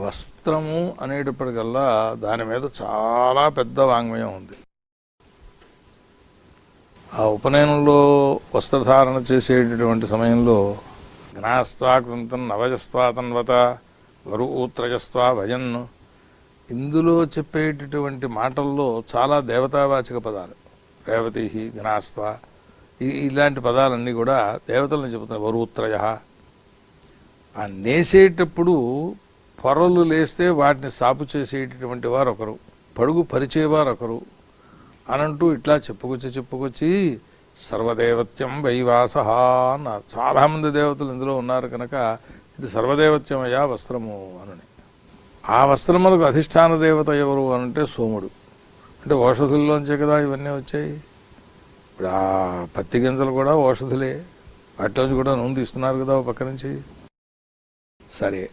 వస్త్రము అనేటప్పటికల్లా దాని మీద చాలా పెద్ద వాంగ్మయం ఉంది. ఆ ఉపనయనంలో వస్త్రధారణ చేసేటటువంటి సమయంలో ఘనాస్త్వా కృంతం నవజస్వా తన్వత వరు ఊత్రజస్త్వా భజన్ ఇందులో చెప్పేటటువంటి మాటల్లో చాలా దేవతావాచక పదాలు. రేవతి ఘనాస్త్వ ఇలాంటి పదాలన్నీ కూడా దేవతలను చెబుతున్నాయి వరుత్రయ ఆ నేసేటప్పుడు పొరలు లేస్తే వాటిని సాపు చేసేటటువంటి వారు ఒకరు పడుగు పరిచేవారు ఒకరు అనంటూ ఇట్లా చెప్పుకొచ్చి చెప్పుకొచ్చి సర్వదేవత్యం వైవాస అన్న చాలామంది దేవతలు ఇందులో ఉన్నారు కనుక ఇది సర్వదేవత్యమయ్యా వస్త్రము అని ఆ వస్త్రములకు అధిష్టాన దేవత ఎవరు అనంటే సోముడు. అంటే ఓషధుల్లోంచే కదా ఇవన్నీ వచ్చాయి. ఇప్పుడు ఆ పత్తి గింజలు కూడా ఓషధులే. వాటిలోంచి కూడా నూనె తీస్తున్నారు కదా ఒక పక్క నుంచి. సరే.